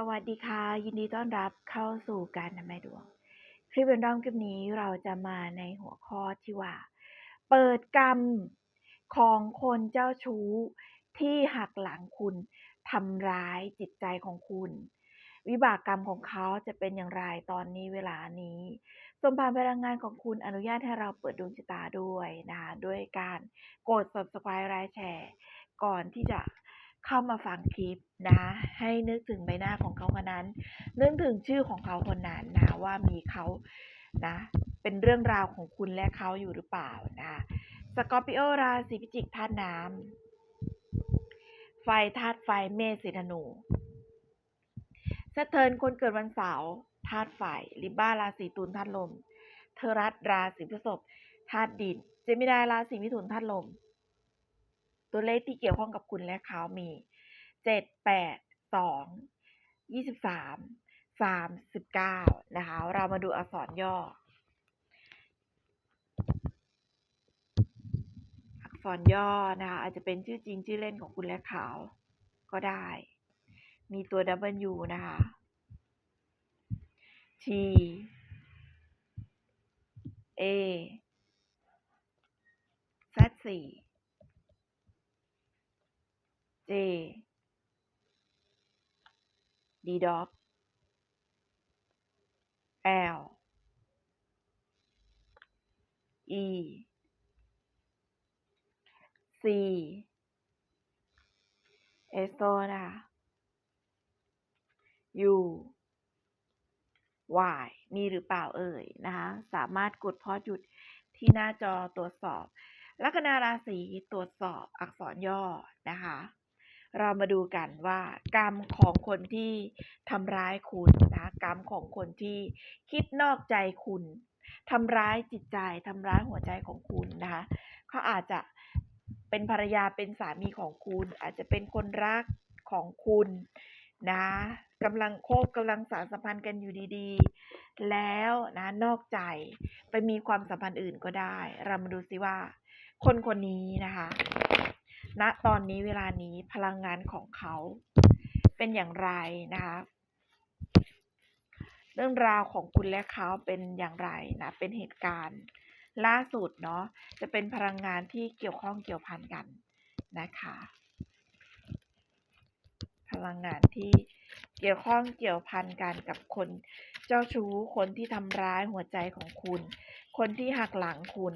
สวัสดีค่ะ ยินดีต้อนรับเข้าสู่การทำนายดวง คลิปเป็นรอบคลิปนี้เราจะมาในหัวข้อที่ว่า เปิดกรรมของคนเจ้าชู้ ที่หักหลังคุณทำร้ายจิตใจของคุณ วิบากกรรมของเขาจะเป็นอย่างไรตอนนี้เวลานี้สมภารพลังงานของคุณอนุญาตให้เราเปิดดวงชะตาด้วยนะคะด้วยการกด subscribe ไลค์แชร์ ก่อนที่จะ เข้ามาฟังคลิปนะ ให้นึกถึงใบหน้าของเขาคนนั้น นึกถึงชื่อของเขาคนนั้นนะว่ามีเขานะ เป็นเรื่องราวของคุณและเขาอยู่หรือเปล่านะสกอร์ปิโอราศีพิจิกธาตุน้ำไฟธาตุไฟเมษสิธนูสเทิร์นคนเกิดวันเสาร์ธาตุไฟลิบ้าราศีตุลธาตุลมเทอรัสราศีพฤษภธาตุดินเจมินาราศีมิถุนธาตุลม ตัวเลขที่เกี่ยวข้องกับคุณและเขามีเจ็ดแปดสองยี่สิบสามสามสิบเก้านะคะ เรามาดูอักษรย่อ อักษรย่อนะคะ อาจจะเป็นชื่อจริงชื่อเล่นของคุณและเขาก็ได้ มีตัว W นะคะ T A Z สี่ J D dot L E C S โซนะคะ U Y มีหรือเปล่าเอ่ยนะคะ สามารถกดพอหยุดที่หน้าจอตรวจสอบ ลัคนาราศีตรวจสอบอักษรย่อนะคะ เรามาดูกันว่ากรรมของคนที่ทำร้ายคุณนะกรรมของคนที่คิดนอกใจคุณทำร้ายจิตใจทำร้ายหัวใจของคุณนะคะเขาอาจจะเป็นภรรยาเป็นสามีของคุณ อาจจะเป็นคนรักของคุณนะกำลังโคบกำลังสารสัมพันธ์กันอยู่ดีๆ แล้วนะนอกใจไปมีความสัมพันธ์อื่นก็ได้ เรามาดูซิว่า คนคนนี้นะคะ ณตอนนี้เวลานี้พลังงานของเขา เป็นอย่างไรนะคะ เรื่องราวของคุณและเขาเป็นอย่างไรนะ เป็นเหตุการณ์ ล่าสุดเนาะจะเป็นพลังงานที่เกี่ยวข้องเกี่ยวพันกันนะคะ พลังงานที่เกี่ยวข้องเกี่ยวพันกันกับคนเจ้าชู้คนที่ทำร้ายหัวใจของคุณ คนที่หักหลังคุณ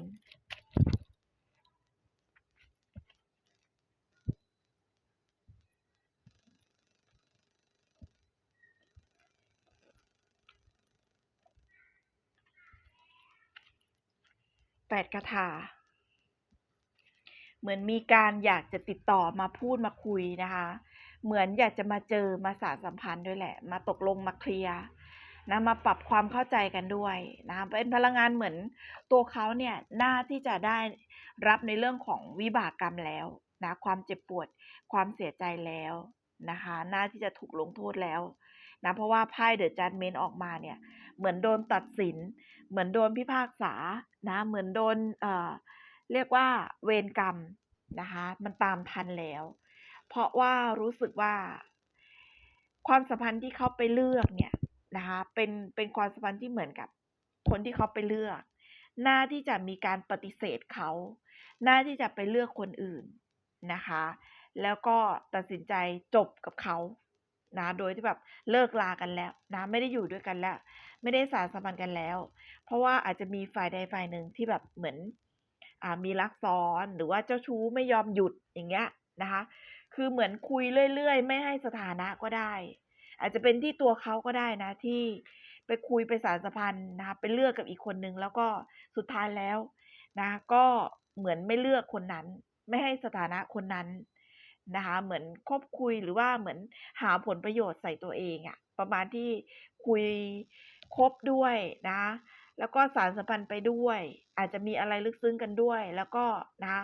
ดคาถา เหมือนมีการอยากจะติดต่อมาพูดมาคุยนะคะ เหมือนอยากจะมาเจอมาสารสัมพันธ์ด้วยแหละ มาตกลงมาเคลียร์นะมาปรับความเข้าใจกันด้วยนะเป็นพลังงานเหมือนตัวเขาเนี่ยน่าที่จะได้รับในเรื่องของวิบากกรรมแล้วนะความเจ็บปวดความเสียใจแล้วนะคะ น่าที่จะถูกลงโทษแล้ว นะเพราะว่าไพ่เดอะจัดเมนออกมาเนี่ย เหมือนโดนตัดสิน เหมือนโดนพิพากษานะ เหมือนโดนเอ่อเรียกว่าเวรกรรมนะคะ มันตามทันแล้ว เพราะว่ารู้สึกว่า ความสัมพันธ์ที่เขาไปเลือกเนี่ยนะคะเป็นเป็นความสัมพันธ์ที่เหมือนกับคนที่เขาไปเลือก หน้าที่จะมีการปฏิเสธเขา หน้าที่จะไปเลือกคนอื่นนะคะ แล้วก็ตัดสินใจจบกับเขา นะโดยที่แบบเลิกลากันแล้วนะไม่ได้อยู่ด้วยกันแล้ว ไม่ได้สารสัมพันธ์กันแล้ว เพราะว่าอาจจะมีฝ่ายใดฝ่ายหนึ่งที่แบบเหมือนอ่ามีรักซ้อนหรือว่าเจ้าชู้ไม่ยอมหยุดอย่างเงี้ยนะคะ คือเหมือนคุยเรื่อยๆ ไม่ให้สถานะก็ได้ อาจจะเป็นที่ตัวเขาก็ได้นะที่ไปคุยไปสารสัมพันธ์นะคะไปเลือกกับอีกคนนึงแล้วก็สุดท้ายแล้วนะก็เหมือนไม่เลือกคนนั้น ไม่ให้สถานะคนนั้น นะคะ เหมือนคบคุยหรือว่าเหมือนหาผลประโยชน์ใส่ตัวเองอะประมาณที่คุยคบด้วยนะ แล้วก็สารสัมพันธ์ไปด้วย อาจจะมีอะไรลึกซึ้งกันด้วย แล้วก็นะ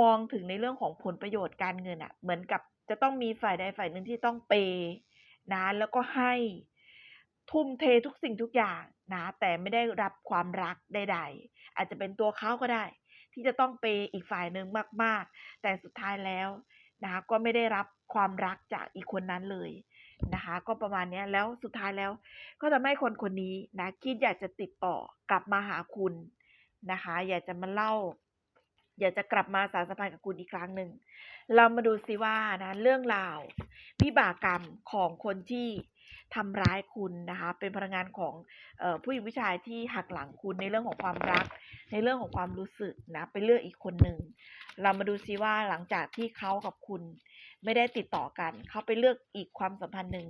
มองถึงในเรื่องของผลประโยชน์การเงินอะเหมือนกับจะต้องมีฝ่ายใดฝ่ายหนึ่งที่ต้องเปนะแล้วก็ให้ทุ่มเททุกสิ่งทุกอย่างนะแต่ไม่ได้รับความรักใดๆอาจจะเป็นตัวเขาก็ได้ ที่จะต้องเปอีกฝ่ายหนึ่งมาก ๆ แต่สุดท้ายแล้ว นะก็ไม่ได้รับความรักจากอีกคนนั้นเลยนะคะก็ประมาณนี้แล้วสุดท้ายแล้ว ก็ทำให้คนคนนี้นะคิดอยากจะติดต่อกลับมาหาคุณนะคะอยากจะมาเล่า อยากจะกลับมาสารสัมพันธ์กับคุณอีกครั้งหนึ่งเรามาดูซิว่านะเรื่องราววิบากกรรมของคนที่ ทำร้ายคุณนะคะ เป็นพลังงานของออผู้หญิงผู้ชายที่หักหลังคุณในเรื่องของความรัก ในเรื่องของความรู้สึกนะไปเลือกอีกคนหนึ่งเรามาดูซิว่าหลังจากที่เขากับคุณไม่ได้ติดต่อกัน เขาไปเลือกอีกความสัมพันธ์หนึ่ง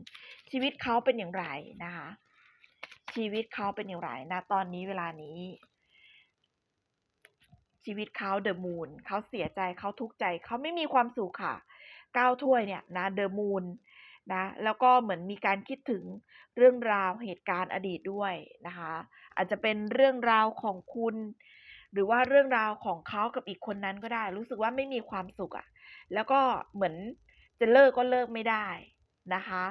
ชีวิตเขาเป็นอย่างไรนะคะ ชีวิตเขาเป็นอย่างไรณตอนนี้เวลานี้ชีวิตเขา The Moon เขาเสียใจเขาทุกข์ใจเขาไม่มีความสุขค่ะ9ถ้วยเนี่ยนะ The Moon นะแล้วก็เหมือนมีการคิดถึงเรื่องราวเหตุการณ์อดีตด้วยนะคะ อาจจะเป็นเรื่องราวของคุณ หรือว่าเรื่องราวของเขากับอีกคนนั้นก็ได้ รู้สึกว่าไม่มีความสุขอะแล้วก็เหมือนจะเลิกก็เลิกไม่ได้นะคะ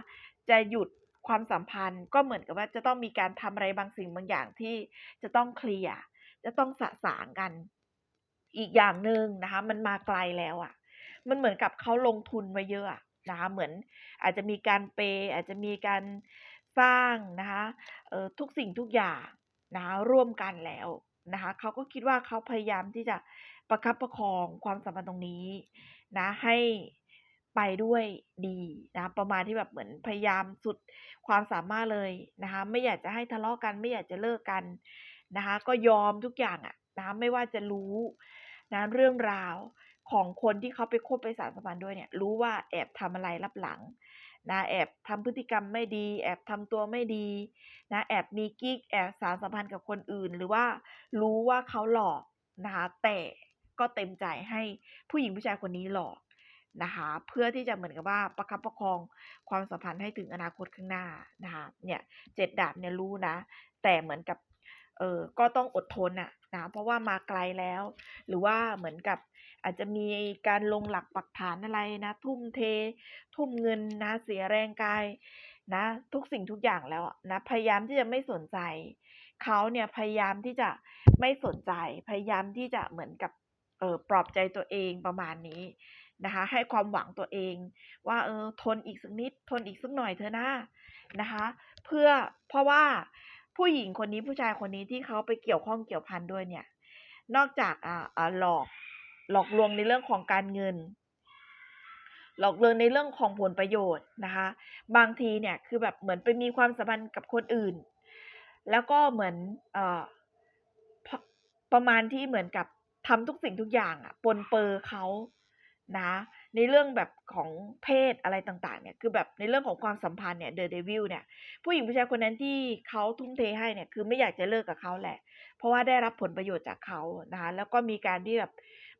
จะหยุดความสัมพันธ์ก็เหมือนกับว่าจะต้องมีการทำอะไรบางสิ่งบางอย่างที่จะต้องเคลียร์จะต้องสะสางกัน อีกอย่างหนึ่งนะคะ มันมาไกลแล้วอะมันเหมือนกับเขาลงทุนไว้เยอะอะ นะคะเหมือนอาจจะมีการเพย์อาจจะมีการสร้างนะคะทุกสิ่งทุกอย่างนะคะร่วมกันแล้วนะคะเขาก็คิดว่าเขาพยายามที่จะประคับประคองความสัมพันธ์ตรงนี้นะให้ไปด้วยดีนะประมาณที่แบบเหมือนพยายามสุดความสามารถเลยนะคะไม่อยากจะให้ทะเลาะกัน ไม่อยากจะเลิกกันนะคะก็ยอมทุกอย่างอะนะคะไม่ว่าจะรู้นะเรื่องราว ของคนที่เขาไปคบไปสานสัมพันธ์ด้วยเนี่ย รู้ว่าแอบทำอะไรลับหลังนะแอบทำพฤติกรรมไม่ดี แอบทำตัวไม่ดีนะแอบมีกิ๊กแอบสานสัมพันธ์กับคนอื่น หรือว่ารู้ว่าเขาหลอกนะคะแต่ก็เต็มใจให้ผู้หญิงผู้ชายคนนี้หลอกนะคะเพื่อที่จะเหมือนกับว่าประคับประคองความสัมพันธ์ให้ถึงอนาคตข้างหน้านะคะเนี่ย7ดดาบเนี่ยรู้นะ แต่เหมือนกับเออก็ต้องอดทนอะนะเพราะว่ามาไกลแล้ว หรือว่าเหมือนกับ อาจจะมีการลงหลักปักฐานอะไรนะ ทุ่มเท ทุ่มเงินนะเสียแรงกายนะทุกสิ่งทุกอย่างแล้วนะพยายามที่จะไม่สนใจเขาเนี่ยพยายามที่จะไม่สนใจ พยายามที่จะเหมือนกับเออปลอบใจตัวเองประมาณนี้นะคะให้ความหวังตัวเอง ว่าเออทนอีกสักนิด ทนอีกสักหน่อยเถอะนะนะคะ เพื่อเพราะว่าผู้หญิงคนนี้ผู้ชายคนนี้ที่เขาไปเกี่ยวข้องเกี่ยวพันด้วยเนี่ย นอกจากอ่าอ่าหลอก หลอกลวงในเรื่องของการเงิน หลอกลวงในเรื่องของผลประโยชน์นะคะ บางทีเนี่ยคือแบบเหมือนไปมีความสัมพันธ์กับคนอื่น แล้วก็เหมือนเอ่อประมาณที่เหมือนกับทำทุกสิ่งทุกอย่างอะปนเปื้อเขานะ ในเรื่องแบบของเพศอะไรต่างๆ เนี่ย คือแบบในเรื่องของความสัมพันธ์เนี่ย The Devil เนี่ย ผู้หญิงผู้ชายคนนั้นที่เขาทุ่มเทให้เนี่ย คือไม่อยากจะเลิกกับเขาแหละ เพราะว่าได้รับผลประโยชน์จากเขานะคะ แล้วก็มีการที่แบบ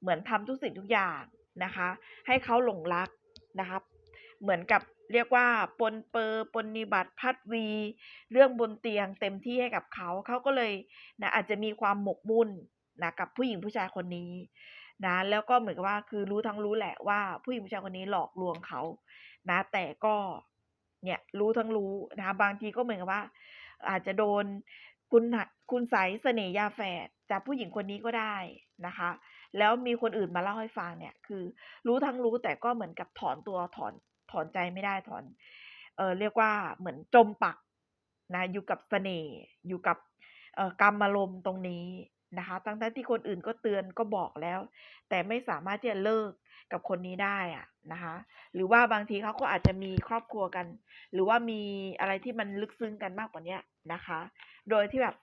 เหมือนทำทุกสิ่งทุกอย่างนะคะ ให้เขาหลงรักนะคะเหมือนกับเรียกว่าปนเปื้อปนนิบัติพัดวี เรื่องบนเตียงเต็มที่ให้กับเขาเขาก็เลยนะอาจจะมีความหมกมุ่นนะกับผู้หญิงผู้ชายคนนี้นะแล้วก็เหมือนกับว่าคือรู้ทั้งรู้แหละว่าผู้หญิงผู้ชายคนนี้หลอกลวงเขานะแต่ก็เนี่ยรู้ทั้งรู้นะคะบางทีก็เหมือนกับว่า อาจจะโดนคุณคุณไสเสน่ห์ยาแฝดจากผู้หญิงคนนี้ก็ได้นะคะ แล้วมีคนอื่นมาเล่าให้ฟังเนี่ย คือ รู้ทั้งรู้แต่ก็เหมือนกับถอนตัวถอนถอนใจไม่ได้ถอน เออเรียกว่าเหมือนจมปักนะอยู่กับเสน่ห์อยู่กับเอ่อกามารมณ์ตรงนี้นะคะทั้งที่คนอื่นก็เตือนก็บอกแล้ว แต่ไม่สามารถที่จะเลิกกับคนนี้ได้อะนะคะ หรือว่าบางทีเขาก็อาจจะมีครอบครัวกัน หรือว่ามีอะไรที่มันลึกซึ้งกันมากกว่าเนี้ยนะคะ โดยที่แบบ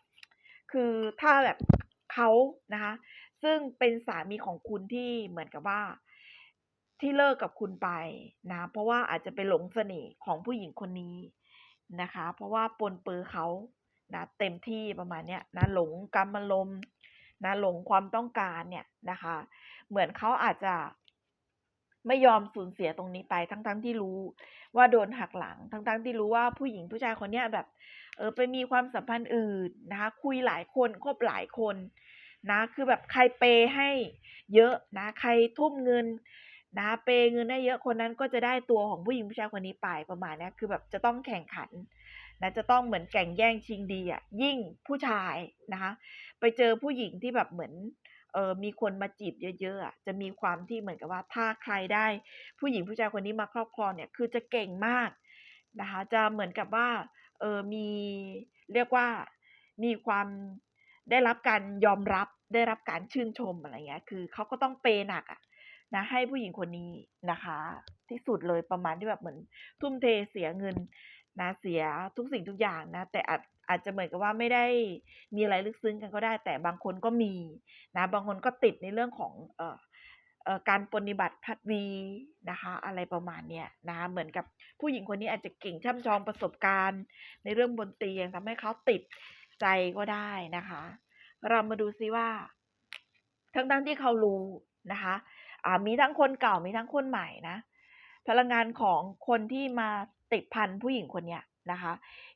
คือถ้าแบบเขานะคะ ซึ่งเป็นสามีของคุณที่เหมือนกับว่า ที่เลิกกับคุณไปนะ เพราะว่าอาจจะไปหลงเสน่ห์ของผู้หญิงคนนี้นะคะ เพราะว่าปนเปื้อเขานะเต็มที่ประมาณเนี้ยนะหลงกามารมณ์นะหลงความต้องการเนี่ยนะคะ เหมือนเขาอาจจะไม่ยอมสูญเสียตรงนี้ไปทั้งๆที่รู้ว่าโดนหักหลัง ทั้งๆที่รู้ว่าผู้หญิงผู้ชายคนเนี้ยแบบ เออไปมีความสัมพันธ์อื่นนะคะ คุยหลายคนคบหลายคน นะคือแบบใครเพย์ให้เยอะนะใครทุ่มเงินนะเพย์เงินให้เยอะคนนั้นก็จะได้ตัวของผู้หญิงผู้ชายคนนี้ไปประมาณนี้คือแบบจะต้องแข่งขันนะจะต้องเหมือนแก่งแย่งชิงดีอะยิ่งผู้ชายนะคะไปเจอผู้หญิงที่แบบเหมือนเออมีคนมาจีบเยอะๆจะมีความที่เหมือนกับว่าถ้าใครได้ ผู้หญิงผู้ชายคนนี้มาครอบครองเนี่ยคือจะเก่งมากนะคะจะเหมือนกับว่าเออมีเรียกว่ามีความ ได้รับการยอมรับได้รับการชื่นชมอะไรเงี้ย คือเขาก็ต้องเปย์หนักอะนะให้ผู้หญิงคนนี้นะคะ ที่สุดเลยประมาณที่แบบเหมือน ทุ่มเทเสียเงินนะเสียทุกสิ่งทุกอย่างนะ แต่อาจอาจจะเหมือนกับว่าไม่ได้มีอะไรลึกซึ้งกันก็ได้ แต่บางคนก็มีนะบางคนก็ติดในเรื่องของเอ่อเอ่อการปรนนิบัติพัดวีนะคะ อะไรประมาณเนี้ยนะเหมือนกับผู้หญิงคนนี้อาจจะเก่งช่ำชองประสบการณ์ ในเรื่องดนเตียงทำให้เขาติด ใจก็ได้นะคะ เรามาดูซิว่า ทั้งๆที่เขารู้นะคะมีทั้งคนเก่ามีทั้งคนใหม่นะ พลังงานของคนที่มาติดพันผู้หญิงคนเนี้ยนะคะ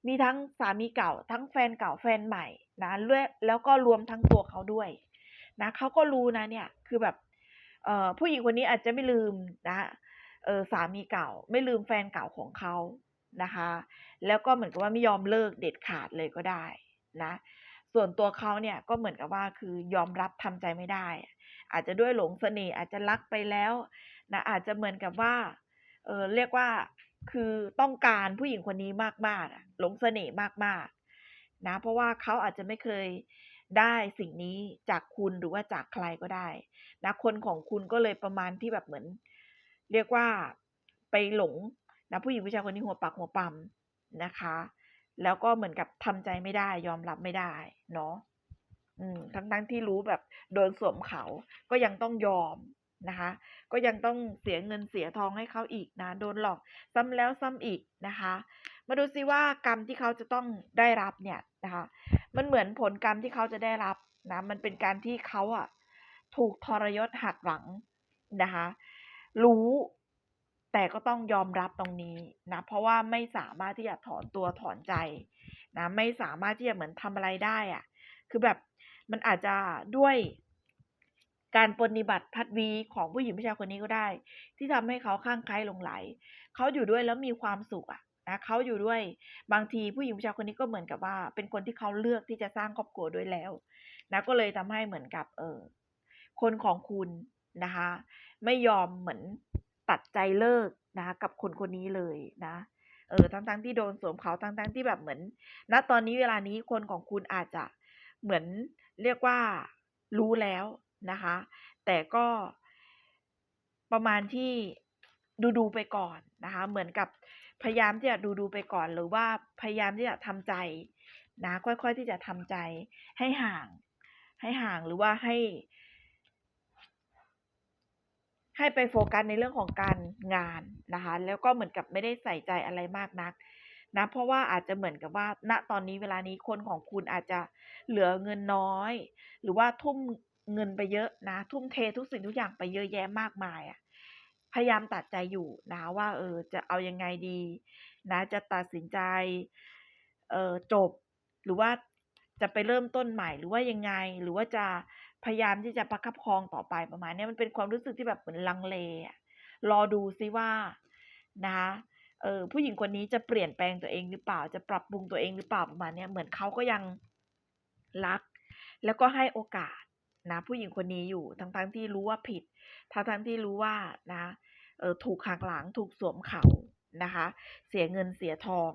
มีทั้งสามีเก่า ทั้งแฟนเก่าแฟนใหม่นะและแล้วก็รวมทั้งตัวเขาด้วยนะเขาก็รู้นะเนี่ยคือแบบเออผู้หญิงคนนี้อาจจะไม่ลืมนะเออสามีเก่า ไม่ลืมแฟนเก่าของเขานะคะ แล้วก็เหมือนกับว่าไม่ยอมเลิกเด็ดขาดเลยก็ได้ นะ ส่วนตัวเขาเนี่ยก็เหมือนกับว่าคือยอมรับทำใจไม่ได้ อาจจะด้วยหลงเสน่ห์อาจจะรักไปแล้วนะอาจจะเหมือนกับว่าเออเรียกว่าคือต้องการผู้หญิงคนนี้มากๆหลงเสน่ห์มากๆนะเพราะว่าเขาอาจจะไม่เคยได้สิ่งนี้จากคุณหรือว่าจากใครก็ได้นะคนของคุณก็เลยประมาณที่แบบเหมือน เรียกว่าไปหลงนะผู้หญิงผู้ชายคนนี้หัวปักหัวปำนะคะ แล้วก็เหมือนกับทำใจไม่ได้ ยอมรับไม่ได้ เนาะอืมทั้งๆที่รู้แบบโดนสวมเขาก็ยังต้องยอมนะคะ ก็ยังต้องเสียเงินเสียทองให้เขาอีกนะ โดนหลอกซ้ำแล้วซ้ำอีกนะคะ มาดูซิว่ากรรมที่เขาจะต้องได้รับเนี่ยนะคะ มันเหมือนผลกรรมที่เขาจะได้รับนะ มันเป็นการที่เขาอะถูกทรยศหักหลังนะคะ รู้ แต่ก็ต้องยอมรับตรงนี้นะเพราะว่าไม่สามารถที่จะถอนตัวถอนใจนะไม่สามารถที่จะเหมือนทำอะไรได้อะคือแบบมันอาจจะด้วยการปรนนิบัติพัดวีของผู้หญิงผู้ชายคนนี้ก็ได้ ที่ทำให้เขาคลั่งไคล้หลงใหล เขาอยู่ด้วยแล้วมีความสุขอะนะเขาอยู่ด้วยบางทีผู้หญิงผู้ชายคนนี้ก็เหมือนกับว่า เป็นคนที่เขาเลือกที่จะสร้างครอบครัวด้วยแล้วนะก็เลยทำให้เหมือนกับเออคนของคุณนะคะ ไม่ยอมเหมือน ตัดใจเลิกนะคะกับคนคนนี้เลยนะ เออทั้งๆที่โดนสวมเขาทั้งๆที่แบบเหมือนณตอนนี้เวลานี้คนของคุณอาจจะเหมือนเรียกว่ารู้แล้วนะคะ แต่ก็ประมาณที่ดูๆไปก่อนนะคะ เหมือนกับพยายามที่จะดูๆไปก่อนหรือว่าพยายามที่จะทำใจนะค่อยๆที่จะทำใจให้ห่าง ให้ห่างหรือว่าให้ ให้ไปโฟกัสในเรื่องของการงานนะคะ แล้วก็เหมือนกับไม่ได้ใส่ใจอะไรมากนักนะเพราะว่าอาจจะเหมือนกับว่าณตอนนี้เวลานี้คนของคุณอาจจะเหลือเงินน้อย หรือว่าทุ่มเงินไปเยอะนะ ทุ่มเททุกสิ่งทุกอย่างไปเยอะแยะมากมายอะพยายามตัดใจอยู่นะว่าเออจะเอายังไงดีนะจะตัดสินใจเออจบหรือว่าจะไปเริ่มต้นใหม่หรือว่ายังไงหรือว่าจะ พยายามที่จะประคับประคองต่อไปประมาณนี้มันเป็นความรู้สึกที่แบบเหมือนลังเลอะรอดูซิว่านะคะเออผู้หญิงคนนี้จะเปลี่ยนแปลงตัวเองหรือเปล่า จะปรับปรุงตัวเองหรือเปล่าประมาณนี้เหมือนเขาก็ยังรัก แล้วก็ให้โอกาสนะผู้หญิงคนนี้อยู่ทั้งๆที่รู้ว่าผิด ทั้งๆที่รู้ว่านะเออถูกหักหลังถูกสวมเขานะคะ เสียเงินเสียทอง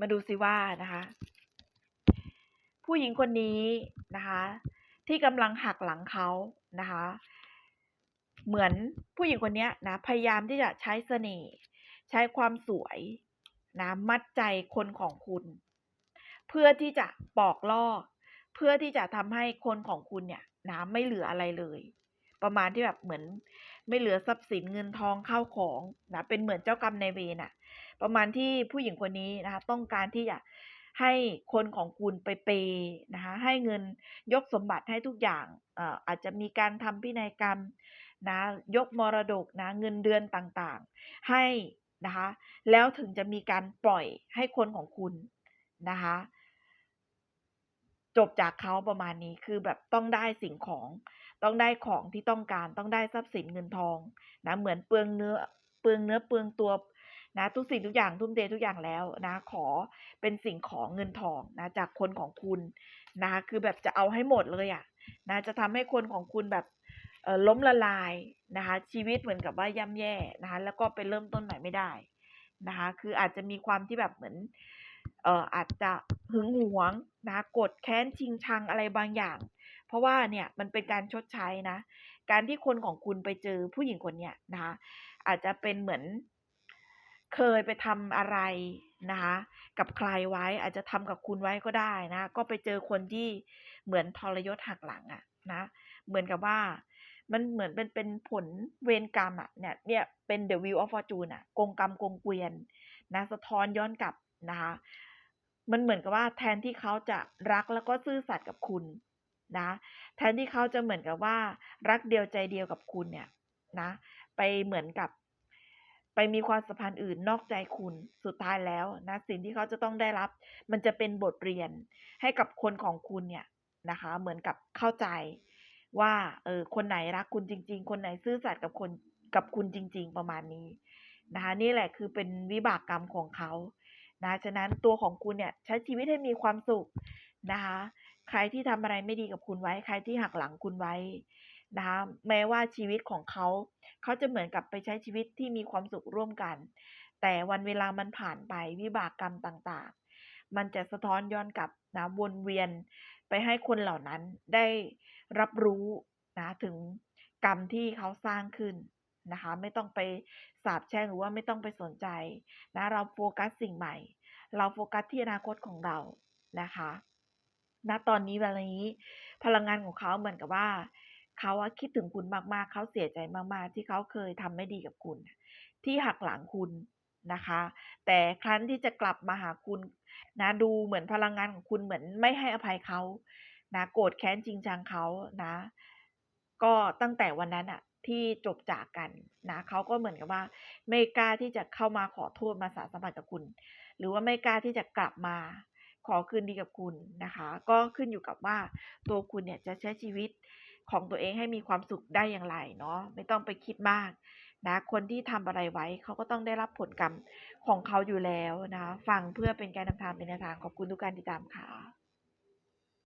มาดูซิว่านะคะ ผู้หญิงคนนี้นะคะ ที่กำลังหักหลังเขานะคะ เหมือนผู้หญิงคนนี้นะพยายามที่จะใช้เสน่ห์ใช้ความสวยนะมัดใจคนของคุณ เพื่อที่จะปอกลอกเพื่อที่จะทำให้คนของคุณเนี่ยนะไม่เหลืออะไรเลย ประมาณที่แบบเหมือนไม่เหลือทรัพย์สินเงินทองเข้าของนะเป็นเหมือนเจ้ากรรมนายเวรอะประมาณที่ผู้หญิงคนนี้นะคะ ต้องการที่จะ ให้คนของคุณไปเปย์นะคะให้เงินยกสมบัติให้ทุกอย่างอ่ออาจจะมีการทำพินัยกรรมนะยกมรดกนะเงินเดือนต่างๆ ให้นะคะแล้วถึงจะมีการปล่อยให้คนของคุณนะคะจบจากเขาประมาณนี้คือแบบต้องได้สิ่งของ ต้องได้ของที่ต้องการต้องได้ทรัพย์สินเงินทองนะเหมือนเปลืองเนื้อเปลืองเนื้อเปลืองตัว นะทุกสิ่งทุกอย่างทุ่มเททุกอย่างแล้วนะขอเป็นสิ่งของเงินทองนะจากคนของคุณนะคะคือแบบจะเอาให้หมดเลยอะนะจะทำให้คนของคุณแบบเออล้มละลายนะคะชีวิตเหมือนกับว่าย่ำแย่นะคะแล้วก็ไปเริ่มต้นใหม่ไม่ได้นะคะคืออาจจะมีความที่แบบเหมือนเอ่ออาจจะหึงหวงนะคะโกรธแค้นชิงชังอะไรบางอย่าง เพราะว่าเนี่ยมันเป็นการชดใช้นะ การที่คนของคุณไปเจอผู้หญิงคนเนี้ยนะคะอาจจะเป็นเหมือน เคยไปทำอะไรนะคะกับใครไว้อาจจะทำกับคุณไว้ก็ได้นะก็ไปเจอคนที่เหมือนทรยศหักหลังอะนะเหมือนกับว่ามันเหมือนเป็นเป็นผลเวรกรรมอะเนี่ยเนี่ยเป็น The Wheel of Fortune อะกงกรรมกงเกวียนนะสะท้อนย้อนกลับนะคะมันเหมือนกับว่าแทนที่เขาจะรักแล้วก็ซื่อสัตย์กับคุณนะแทนที่เขาจะเหมือนกับว่ารักเดียวใจเดียวกับคุณเนี่ยนะไปเหมือนกับ ไปมีความสัมพันธ์อื่นนอกใจคุณสุดท้ายแล้วนะสิ่งที่เขาจะต้องได้รับ มันจะเป็นบทเรียนให้กับคนของคุณเนี่ยนะคะ เหมือนกับเข้าใจว่าเออคนไหนรักคุณจริง ๆ คนไหนซื่อสัตย์กับคนกับคุณจริง ๆ ประมาณนี้นะคะนี่แหละคือเป็นวิบากกรรมของเขานะฉะนั้นตัวของคุณเนี่ยใช้ชีวิตให้มีความสุขนะคะ ใครที่ทำอะไรไม่ดีกับคุณไว้ ใครที่หักหลังคุณไว้ นะคะแม้ว่าชีวิตของเขาเขาจะเหมือนกับไปใช้ชีวิตที่มีความสุขร่วมกัน แต่วันเวลามันผ่านไปวิบากกรรมต่างๆ มันจะสะท้อนย้อนกลับนะวนเวียนไปให้คนเหล่านั้นได้รับรู้นะถึงกรรมที่เขาสร้างขึ้นนะคะไม่ต้องไปสาปแช่งหรือว่าไม่ต้องไปสนใจนะเราโฟกัสสิ่งใหม่ เราโฟกัสที่อนาคตของเรานะคะณตอนนี้เวลานี้พลังงานของเขาเหมือนกับว่า เขาอะคิดถึงคุณมากๆ เขาเสียใจมากๆ ที่เขาเคยทำไม่ดีกับคุณ ที่หักหลังคุณนะคะ แต่ครั้นที่จะกลับมาหาคุณนะดูเหมือนพลังงานของคุณเหมือนไม่ให้อภัยเขานะโกรธแค้นชิงชังเขานะ ก็ตั้งแต่วันนั้นน่ะที่จบจากกันนะเขาก็เหมือนกับว่า ไม่กล้าที่จะเข้ามาขอโทษมาสานสัมพันธ์กับคุณ หรือว่าไม่กล้าที่จะกลับมาขอคืนดีกับคุณนะคะ ก็ขึ้นอยู่กับว่าตัวคุณเนี่ยจะใช้ชีวิต ของตัวเองให้มีความสุขได้อย่างไรเนาะไม่ต้องไปคิดมากนะคนที่ทำอะไรไว้เขาก็ต้องได้รับผลกรรมของเขาอยู่แล้วนะคะฟังเพื่อเป็นการนำทางเป็นแนวทางขอบคุณทุกการติดตามค่ะ